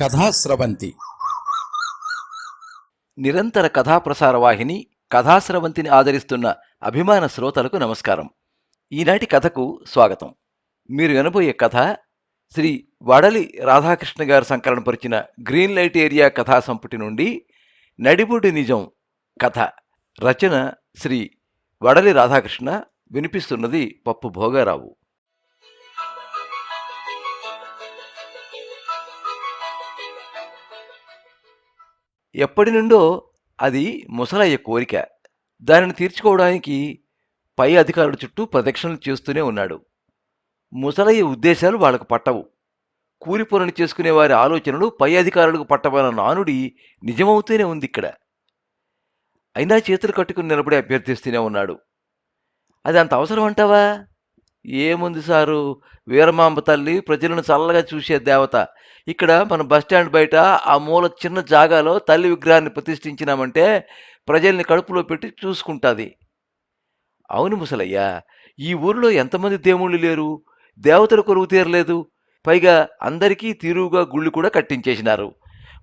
కథాస్రవంతి నిరంతర కథాప్రసార వాహిని కథాస్రవంతిని ఆదరిస్తున్న అభిమాన శ్రోతలకు నమస్కారం. ఈనాటి కథకు స్వాగతం. మీరు వినబోయే కథ శ్రీ వడలి రాధాకృష్ణ గారు సంకలనపరిచిన గ్రీన్ లైట్ ఏరియా కథా సంపుటి నుండి నడిబుడి నిజం కథ రచన శ్రీ వడలి రాధాకృష్ణ. వినిపిస్తున్నది పప్పు భోగారావు. ఎప్పటి నుండో అది ముసలయ్య కోరిక. దానిని తీర్చుకోవడానికి పై అధికారుల చుట్టూ ప్రదక్షిణలు చేస్తూనే ఉన్నాడు. ముసలయ్య ఉద్దేశాలు వాళ్ళకు పట్టవు. కూలి చేసుకునేవారి చేసుకునే వారి ఆలోచనలు పై అధికారులకు పట్టవన్న నానుడి నిజమవుతూనే ఉంది ఇక్కడ. అయినా చేతులు కట్టుకుని నిలబడి అభ్యర్థిస్తూనే ఉన్నాడు. అది అంత అవసరం అంటావా ఏముంది సారు? వీరమాంబ తల్లి ప్రజలను చల్లగా చూసే దేవత. ఇక్కడ మన బస్టాండ్ బయట ఆ మూల చిన్న జాగాలో తల్లి విగ్రహాన్ని ప్రతిష్ఠించినామంటే ప్రజల్ని కడుపులో పెట్టి చూసుకుంటుంది. అవును ముసలయ్య ఈ ఊరిలో ఎంతమంది దేవుళ్ళు లేరు? దేవతలు కొరువు తీరలేదు. పైగా అందరికీ తీరువుగా గుళ్ళు కూడా కట్టించేసినారు.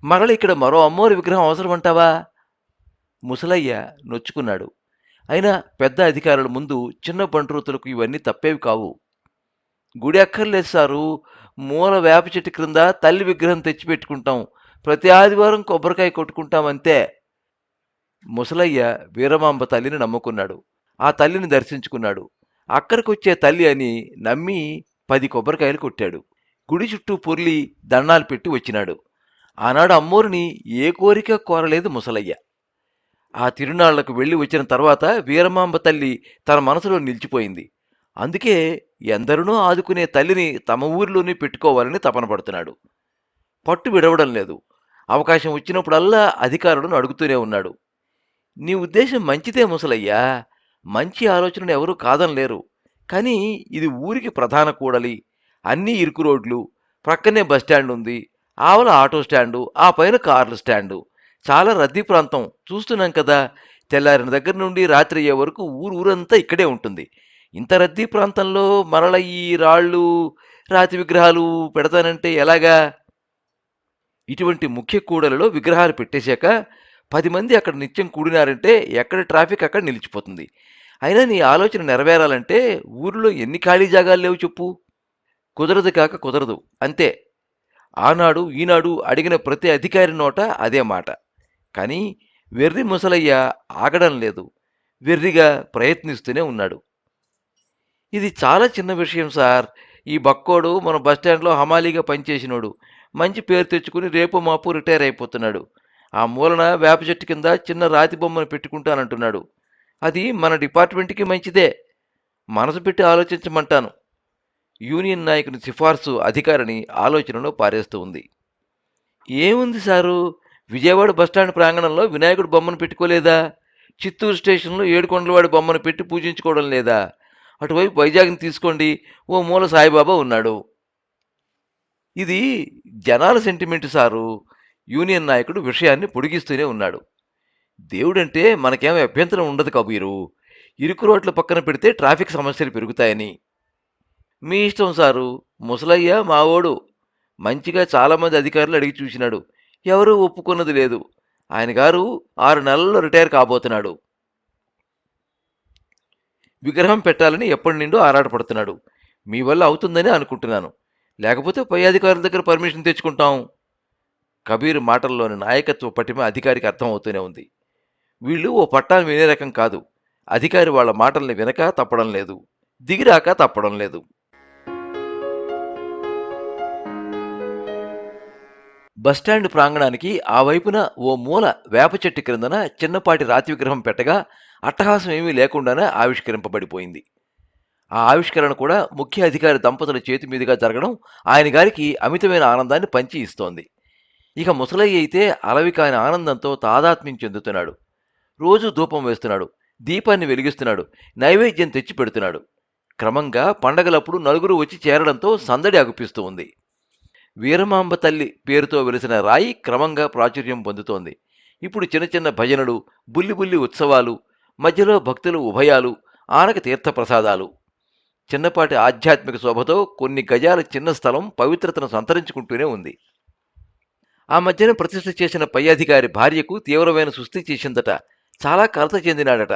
మరల ఇక్కడ మరో అమ్మోరి విగ్రహం అవసరం అంటావా ముసలయ్య నొచ్చుకున్నాడు. అయినా పెద్ద అధికారుల ముందు చిన్న బంట్రోతులకు ఇవన్నీ తప్పేవి కావు. గుడి అక్కర్లేదు సారు. మూల వేప చెట్టు క్రింద తల్లి విగ్రహం తెచ్చిపెట్టుకుంటాం. ప్రతి ఆదివారం కొబ్బరికాయ కొట్టుకుంటాం అంతే ముసలయ్య వీరమాంబ తల్లిని నమ్ముకున్నాడు. ఆ తల్లిని దర్శించుకున్నాడు. అక్కడికొచ్చే తల్లి అని నమ్మి పది కొబ్బరికాయలు కొట్టాడు. గుడి చుట్టూ పొర్లి దండాలు పెట్టి వచ్చినాడు. ఆనాడు అమ్మోరిని ఏ కోరిక కోరలేదు ముసలయ్య. ఆ తిరునాళ్ళకు వెళ్ళి వచ్చిన తర్వాత వీరమాంబ తల్లి తన మనసులో నిలిచిపోయింది. అందుకే ఎందరినో ఆదుకునే తల్లిని తమ ఊరిలోనే పెట్టుకోవాలని తపన పడుతున్నాడు. పట్టు విడవడం లేదు. అవకాశం వచ్చినప్పుడల్లా అధికారులను అడుగుతూనే ఉన్నాడు. నీ ఉద్దేశం మంచిదే ముసలయ్యా. మంచి ఆలోచనను ఎవరూ కాదనలేరు. కానీ ఇది ఊరికి ప్రధాన కూడలి. అన్నీ ఇరుకు రోడ్లు. ప్రక్కనే బస్టాండ్ ఉంది ఆవల ఆటో స్టాండు. ఆ పైన కార్ల స్టాండు. చాలా రద్దీ ప్రాంతం. చూస్తున్నాం కదా తెల్లారిన దగ్గర నుండి రాత్రి అయ్యే వరకు ఊరు ఊరంతా ఇక్కడే ఉంటుంది. ఇంత రద్దీ ప్రాంతంలో మరల ఈ రాళ్ళు రాతి విగ్రహాలు పెడతానంటే ఎలాగా? ఇటువంటి ముఖ్య కూడలలో విగ్రహాలు పెట్టేశాక పది మంది అక్కడ నిత్యం కూడినారంటే ఎక్కడ ట్రాఫిక్ అక్కడ నిలిచిపోతుంది. అయినా నీ ఆలోచన నెరవేరాలంటే ఊరిలో ఎన్ని ఖాళీ జాగాలు లేవు చెప్పు. కుదరదు కాక కుదరదు. అంతే. ఆనాడు ఈనాడు అడిగిన ప్రతి అధికారి నోట అదే మాట. కానీ వెర్రి ముసలయ్య ఆగడం లేదు. వెర్రిగా ప్రయత్నిస్తూనే ఉన్నాడు. ఇది చాలా చిన్న విషయం సార్. ఈ బక్కోడు మన బస్టాండ్లో హమాలీగా పనిచేసినోడు. మంచి పేరు తెచ్చుకుని రేపు మాపు రిటైర్ అయిపోతున్నాడు. ఆ మూలన వేప చెట్టు కింద చిన్న రాతి బొమ్మను పెట్టుకుంటానంటున్నాడు. అది మన డిపార్ట్మెంట్కి మంచిదే. మనసు పెట్టి ఆలోచించమంటాను. యూనియన్ నాయకుని సిఫార్సు అధికారిని ఆలోచనలో పారేస్తూ ఉంది. ఏముంది సారు? విజయవాడ బస్టాండ్ ప్రాంగణంలో వినాయకుడు బొమ్మను పెట్టుకోలేదా? చిత్తూరు స్టేషన్లో ఏడుకొండలవాడి బొమ్మను పెట్టి పూజించుకోవడం లేదా? అటువైపు వైజాగ్ని తీసుకోండి. ఓ మూల సాయిబాబా ఉన్నాడు. ఇది జనాల సెంటిమెంట్ సారు. యూనియన్ నాయకుడు విషయాన్ని పొడిగిస్తూనే ఉన్నాడు. దేవుడంటే మనకేమీ అభ్యంతరం ఉండదు కబీరు. ఇరుకు రోడ్ల పక్కన పెడితే ట్రాఫిక్ సమస్యలు పెరుగుతాయని. మీ ఇష్టం సారు. ముసలయ్య మావోడు. మంచిగా చాలామంది అధికారులు అడిగి చూసినాడు. ఎవరూ ఒప్పుకున్నది లేదు. ఆయన గారు ఆరు నెలల్లో రిటైర్ కాబోతున్నాడు. విగ్రహం పెట్టాలని ఎప్పటి నుండో ఆరాటపడుతున్నాడు. మీ వల్ల అవుతుందని అనుకుంటున్నాను. లేకపోతే పై అధికారుల దగ్గర పర్మిషన్ తెచ్చుకుంటాం. కబీర్ మాటల్లోని నాయకత్వ పటిమ అధికారికి అర్థమవుతూనే ఉంది. వీళ్ళు ఓ పట్టాన్ని వినే రకం కాదు. అధికారి వాళ్ళ మాటల్ని వినక తప్పడం లేదు. దిగిరాక తప్పడం లేదు. బస్టాండ్ ప్రాంగణానికి ఆ వైపున ఓ మూల వేప చెట్టు క్రిందన చిన్నపాటి రాతి విగ్రహం పెట్టగా అట్టహాసం ఏమీ లేకుండానే ఆవిష్కరింపబడిపోయింది. ఆ ఆవిష్కరణ కూడా ముఖ్య అధికారి దంపతుల చేతి మీదుగా జరగడం ఆయన గారికి అమితమైన ఆనందాన్ని పంచి ఇస్తోంది. ఇక ముసలయ్య అయితే అలవి కాని ఆనందంతో తాదాత్మ్యం చెందుతున్నాడు. రోజు ధూపం వేస్తున్నాడు దీపాన్ని వెలిగిస్తున్నాడు నైవేద్యం తెచ్చి పెడుతున్నాడు క్రమంగా పండగలప్పుడు నలుగురు వచ్చి చేరడంతో సందడి అగుపిస్తూ ఉంది. వీరమాంబ తల్లి పేరుతో వెలిసిన రాయి క్రమంగా ప్రాచుర్యం పొందుతోంది. ఇప్పుడు చిన్న చిన్న భజనలు బుల్లి బుల్లి ఉత్సవాలు మధ్యలో భక్తులు ఉభయాలు ఆనక తీర్థప్రసాదాలు చిన్నపాటి ఆధ్యాత్మిక శోభతో కొన్ని గజాల చిన్న స్థలం పవిత్రతను సంతరించుకుంటూనే ఉంది. ఆ మధ్యన ప్రతిష్ఠ చేసిన పై అధికారి భార్యకు తీవ్రమైన సుస్థి చేసిందట. చాలా కలత చెందినాడట.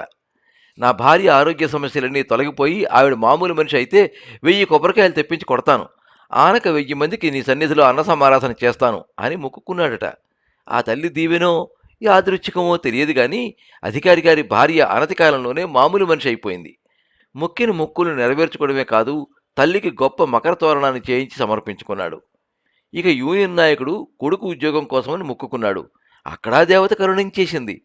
నా భార్య ఆరోగ్య సమస్యలన్నీ తొలగిపోయి ఆవిడ మామూలు మనిషి అయితే వెయ్యి కొబ్బరికాయలు తెప్పించి కొడతాను. ఆనక వెయ్యి మందికి నీ సన్నిధిలో అన్న సమారాధన చేస్తాను అని మొక్కుకున్నాడట. ఆ తల్లి దీవెనో యాదృచ్ఛికమో తెలియదు గాని అధికారి గారి భార్య అనతి కాలంలోనే మామూలు మనిషి అయిపోయింది. మొక్కిన మొక్కులు నెరవేర్చుకోవడమే కాదు తల్లికి గొప్ప మకర తోరణాన్ని చేయించి సమర్పించుకున్నాడు. ఇక యూనియన్ నాయకుడు కొడుకు ఉద్యోగం కోసమని మొక్కుకున్నాడు. అక్కడా దేవత కరుణించేసింది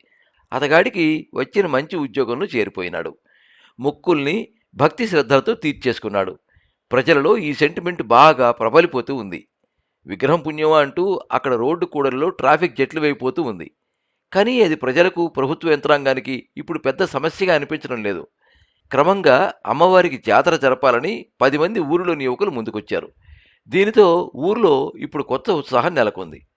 అతగాడికి వచ్చిన మంచి ఉద్యోగంలో చేరిపోయినాడు. మొక్కుల్ని భక్తి శ్రద్ధలతో తీర్చేసుకున్నాడు. ప్రజలలో ఈ సెంటిమెంట్ బాగా ప్రబలిపోతూ ఉంది. విగ్రహం పుణ్యమా అంటూ అక్కడ రోడ్డు కూడలిలో ట్రాఫిక్ జట్లు వేయిపోతూ ఉంది. కానీ అది ప్రజలకు ప్రభుత్వ యంత్రాంగానికి ఇప్పుడు పెద్ద సమస్యగా అనిపించడం లేదు. క్రమంగా అమ్మవారికి జాతర జరపాలని పది మంది ఊరిలోని యువకులు ముందుకొచ్చారు. దీనితో ఊర్లో ఇప్పుడు కొత్త ఉత్సాహం నెలకొంది.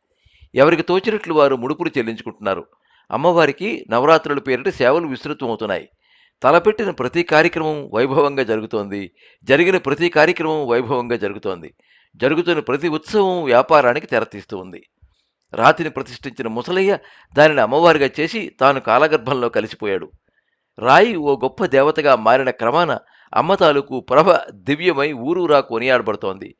ఎవరికి తోచినట్లు వారు ముడుపులు చెల్లించుకుంటున్నారు. అమ్మవారికి నవరాత్రుల పేరిట సేవలు విస్తృతమవుతున్నాయి. తలపెట్టిన ప్రతి కార్యక్రమం వైభవంగా జరుగుతోంది. జరిగిన ప్రతి కార్యక్రమం వైభవంగా జరుగుతోంది. జరుగుతున్న ప్రతి ఉత్సవం వ్యాపారానికి తెరతీస్తూ ఉంది రాతిని ప్రతిష్ఠించిన ముసలయ్య దానిని అమ్మవారిగా చేసి తాను కాలగర్భంలో కలిసిపోయాడు. రాయి ఓ గొప్ప దేవతగా మారిన క్రమాన అమ్మ తాలూకు ప్రభ దివ్యమై ఊరూరా కొనియాడబడుతోంది.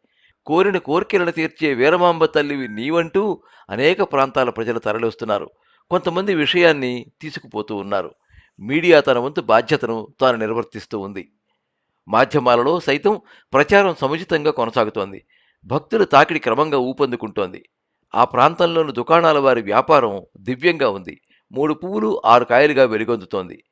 కోరిన కోర్కెలను తీర్చే వీరమాంబ తల్లివి నీవంటూ అనేక ప్రాంతాల ప్రజలు తరలిస్తున్నారు కొంతమంది విషయాన్ని తీసుకుపోతూ ఉన్నారు. మీడియా తన వంతు బాధ్యతను తాను నిర్వర్తిస్తూ ఉంది. మాధ్యమాలలో సైతం ప్రచారం సముచితంగా కొనసాగుతోంది. భక్తుల తాకిడి క్రమంగా ఊపందుకుంటోంది. ఆ ప్రాంతంలోని దుకాణాల వారి వ్యాపారం దివ్యంగా ఉంది. మూడు పువ్వులు ఆరు కాయలుగా వెలుగొందుతోంది.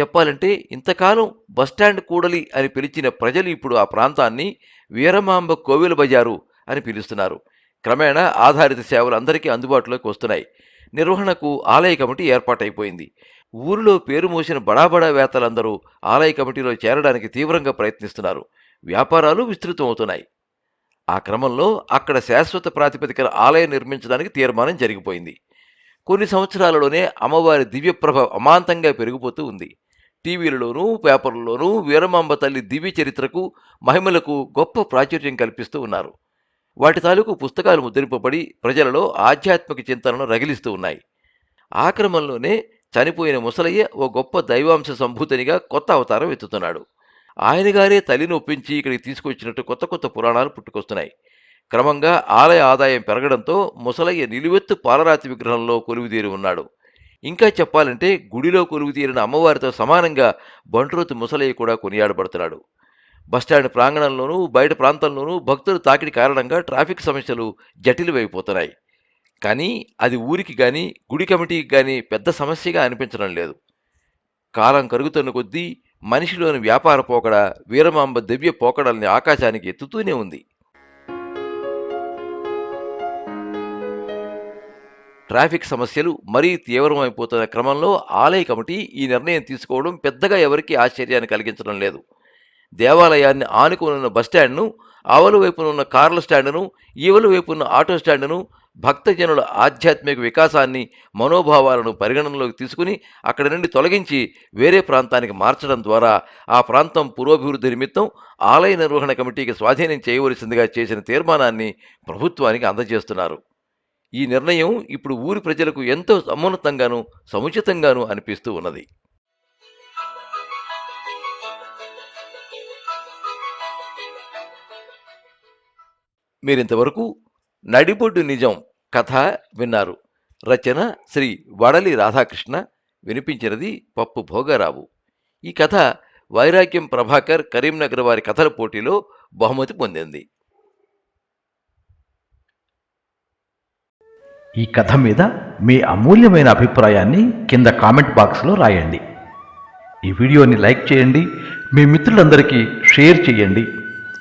చెప్పాలంటే ఇంతకాలం బస్టాండ్ కూడలి అని పిలిచిన ప్రజలు ఇప్పుడు ఆ ప్రాంతాన్ని వీరమాంబ కోవిల బజారు అని పిలుస్తున్నారు. క్రమేణా ఆధారిత సేవలు అందరికీ అందుబాటులోకి వస్తున్నాయి. నిర్వహణకు ఆలయ కమిటీ ఏర్పాటైపోయింది. ఊరిలో పేరు మోసిన బడాబడా వేత్తలందరూ ఆలయ కమిటీలో చేరడానికి తీవ్రంగా ప్రయత్నిస్తున్నారు. వ్యాపారాలు విస్తృతమవుతున్నాయి. ఆ క్రమంలో అక్కడ శాశ్వత ప్రాతిపదికన ఆలయం నిర్మించడానికి తీర్మానం జరిగిపోయింది. కొన్ని సంవత్సరాలలోనే అమ్మవారి దివ్యప్రభ అమాంతంగా పెరిగిపోతూ ఉంది. టీవీలలోనూ పేపర్లలోనూ వీరమాంబ తల్లి దివ్య చరిత్రకు మహిమలకు గొప్ప ప్రాచుర్యం కల్పిస్తూ ఉన్నారు. వాటి తాలూకు పుస్తకాలు ముద్రింపబడి ప్రజలలో ఆధ్యాత్మిక చింతనను రగిలిస్తూ ఉన్నాయి. ఆ క్రమంలోనే చనిపోయిన ముసలయ్య ఓ గొప్ప దైవాంశ సంభూతినిగా కొత్త అవతారం ఎత్తుతున్నాడు. ఆయన గారే తల్లిని ఒప్పించి ఇక్కడికి తీసుకొచ్చినట్టు కొత్త కొత్త పురాణాలు పుట్టుకొస్తున్నాయి. క్రమంగా ఆలయ ఆదాయం పెరగడంతో ముసలయ్య నిలువెత్తు పాలరాతి విగ్రహంలో కొలువుదీరి ఉన్నాడు. ఇంకా చెప్పాలంటే గుడిలో కొలువుదీరిన అమ్మవారితో సమానంగా బంట్రోతు ముసలయ్య కూడా కొనియాడబడుతున్నాడు. బస్టాండ్ ప్రాంగణంలోనూ బయట ప్రాంతంలోనూ భక్తుల తాకిడి కారణంగా ట్రాఫిక్ సమస్యలు జటిలమైపోతున్నాయి. కానీ అది ఊరికి కానీ గుడి కమిటీకి కానీ పెద్ద సమస్యగా అనిపించడం లేదు. కాలం కరుగుతున్న కొద్దీ మనిషిలోని వ్యాపార పోకడ వీరమాంబ దివ్య పోకడల్ని ఆకాశానికి ఎత్తుతూనే ఉంది. ట్రాఫిక్ సమస్యలు మరీ తీవ్రమైపోతున్న క్రమంలో ఆలయ కమిటీ ఈ నిర్ణయం తీసుకోవడం పెద్దగా ఎవరికీ ఆశ్చర్యాన్ని కలిగించడం లేదు. దేవాలయాన్ని ఆనుకునున్న బస్టాండ్ను ఆవల వైపునున్న కార్ల స్టాండును ఈవల వైపున్న ఆటో స్టాండును భక్తజనుల ఆధ్యాత్మిక వికాసాన్ని మనోభావాలను పరిగణనలోకి తీసుకుని అక్కడి నుండి తొలగించి వేరే ప్రాంతానికి మార్చడం ద్వారా ఆ ప్రాంతం పురోభివృద్ధి నిమిత్తం ఆలయ నిర్వహణ కమిటీకి స్వాధీనం చేయవలసిందిగా చేసిన తీర్మానాన్ని ప్రభుత్వానికి అందజేస్తున్నారు. ఈ నిర్ణయం ఇప్పుడు ఊరి ప్రజలకు ఎంతో సమున్నతంగాను సముచితంగాను అనిపిస్తూ ఉన్నది. మీరింతవరకు నడిబొడ్డు నిజం కథ విన్నారు. రచన శ్రీ వడలి రాధాకృష్ణ వినిపించినది పప్పు భోగారావు. ఈ కథ వైరాగ్యం ప్రభాకర్ కరీంనగర్ వారి కథల పోటీలో బహుమతి పొందింది. ఈ కథ మీద మీ అమూల్యమైన అభిప్రాయాన్ని కింద కామెంట్ బాక్స్లో రాయండి. ఈ వీడియోని లైక్ చేయండి మీ మిత్రులందరికీ షేర్ చేయండి.